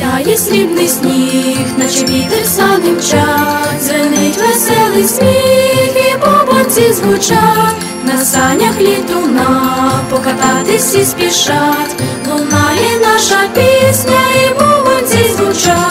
Сяє срібний сніг, наче вітер садим мчать, звенить веселий сміх, і бубонці звучать, на санях літуна, покататись всі спішать, лунає наша пісня, і бубонці звучать.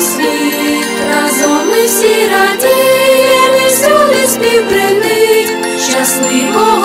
Світ, разом ми всі радіємо, і всюди співбринить, щасливого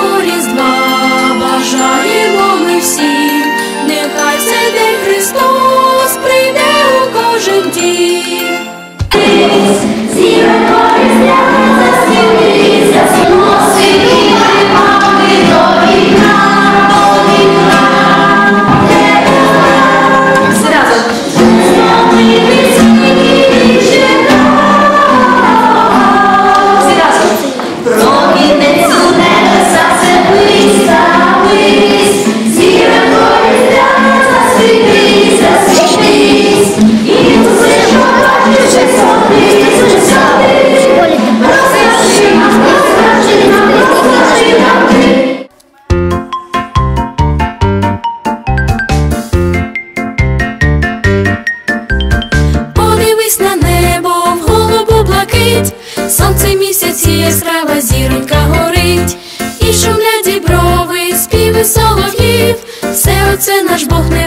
наш Бог небесний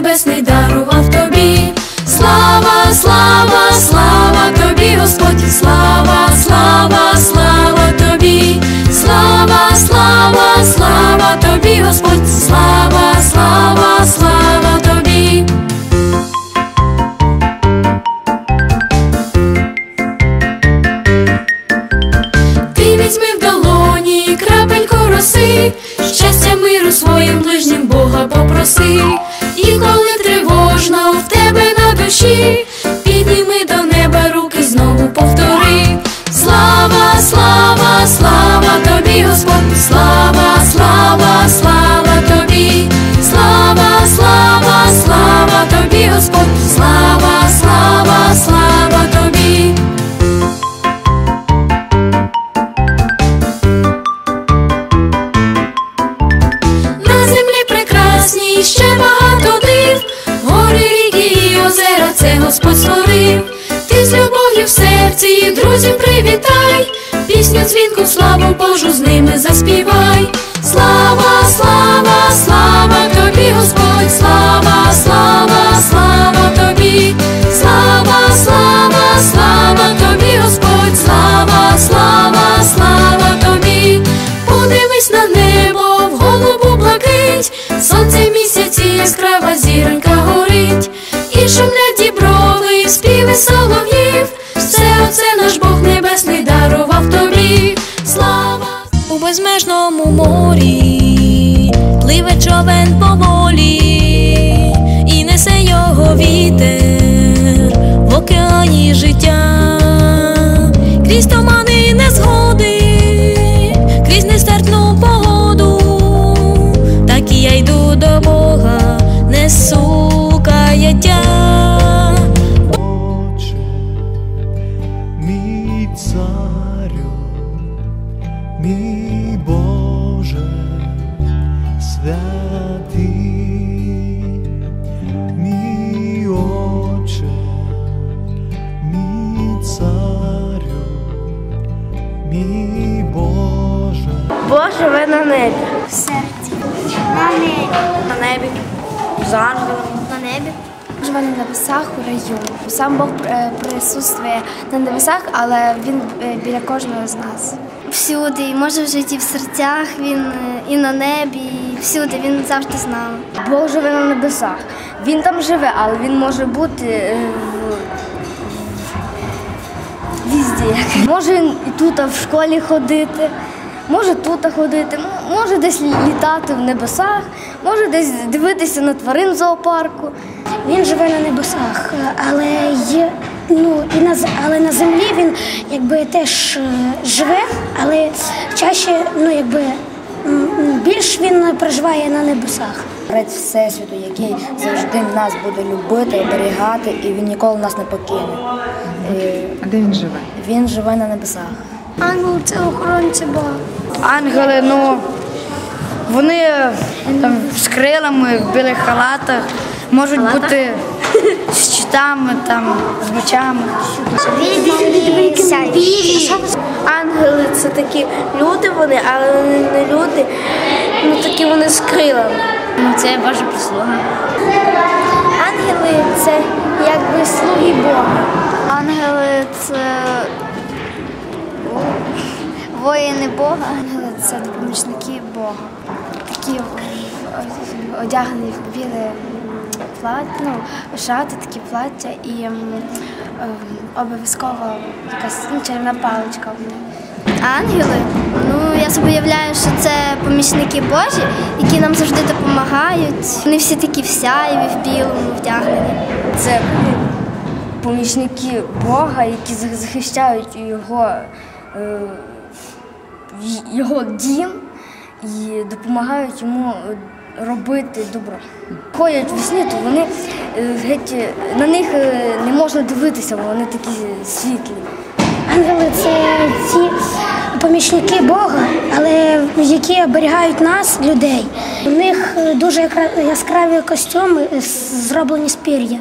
是. Пісню дзвінку, славу Божу з ними заспівай. Слава, слава, слава тобі, Господь, слава, слава, слава тобі, слава, слава, слава тобі, Господь, слава, слава, слава тобі. Подивись на небо, в голубу блакить, сонце місяці яскрава зіронька горить, і шумлять діброви, співи солов'їв, човен поволі, і несе його вітер в океані життя, крізь тумани незгоди, крізь нестерпну погоду, так і я йду до Бога, несу каяття. Мій Боже. Боже, ви на небі, В серці, на небі, на небі, ангелом. на небі. Живе на небесах у раю. Сам Бог е, присутствує на небесах, але він е, біля кожного з нас. Всюди, і може в житті в серцях, він е, і на небі, і всюди, він завжди з нами. Бог живе на небесах. Він там живе, але він може бути е. Може і тут в школі ходити, може тут ходити, може десь літати в небесах, може десь дивитися на тварин зоопарку. Він живе на небесах, але є. Ну і на але на землі він якби теж е, живе, але чаще, ну якби більш він проживає на небесах. Творець Всесвіту, який завжди нас буде любити, оберігати, і він ніколи нас не покине. Е, А де він живе? Він живе на небесах. Ангел це охоронці Бога. Ангели, ну вони там з крилами, в білих халатах, можуть бути з щитами, там, з мечами. Ангели це такі люди вони, але вони не люди, ну такі вони з крилами. Ну, це Божа прислуга. Ангели це якби слуги Бога. Ангели це воїни Бога. Ангели це допомічники Бога. Такі одягнені в біле плаття, ну, шати, такі плаття і ем, ем, обов'язково якась ну, червона паличка. Ангели, ну я собі уявляю, що це помічники Божі, які нам завжди допомагають. Вони всі такі в сяєві, в білому, вдягнені. Це помічники Бога, які захищають його, е, його дім і допомагають йому робити добро. Ходять в сні, то вони е, геть на них е, не можна дивитися, бо вони такі світлі. Ангели це ті помічники Бога, але які оберігають нас, людей. У них е, дуже яскраві костюми е, зроблені з пір'я.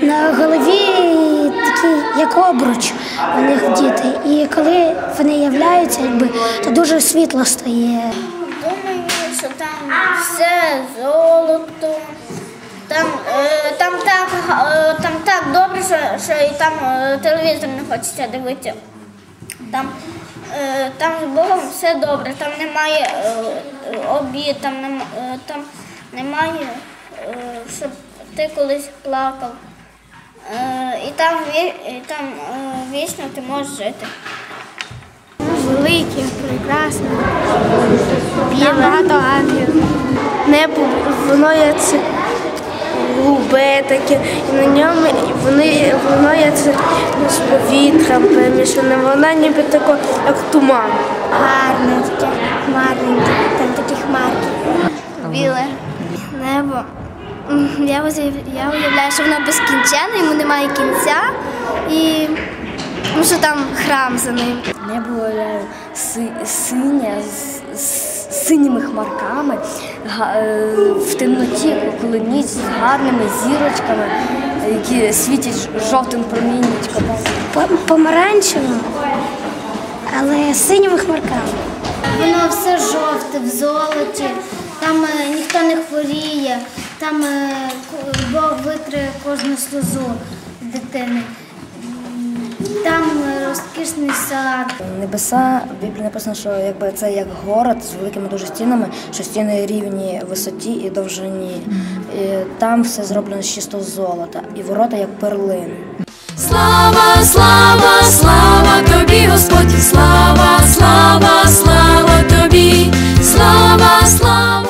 На голові такі, як обруч, у них діти. І коли вони являються, якби, то дуже світло стає. Думаю, що там все золото. Там, е, там, так, там так добре, що, що і там телевізор не хочеться дивитися. Там, е, там з Богом все добре, там немає е, обід, там, нема, е, там немає, щоб ти колись плакав. І там, і там вічно ти можеш жити. Великі, прекрасні, є багато ангелів. Небо, воно є це голубе таке, і на ньому вони, воно є це з повітрям перемішане, воно ніби тако, як туман. Гарне таке, хмарненьке, там такі хмарки. Біле небо. Я уяв- я уявляю, що воно безкінченне, йому немає кінця. І ну, що там храм за ним. Небо си- синє з синіми хмарками, е, в темноті, коли ніч з гарними зірочками, які світять жовтим проміннячком. По- Помаранчевим, але синіми хмарками. Воно все жовте, в золоті, там е, ніхто не хворіє, там е, Бог витре кожну сльозу дитини. Там е, розкішний сад. Небеса в Біблії написано, що якби це як город з великими дуже стінами, що стіни рівні висоті і довжині. І там все зроблено з чистого золота, і ворота як перлини. Слава, слава, слава тобі, Господь, слава, слава, слава тобі, слава, слава.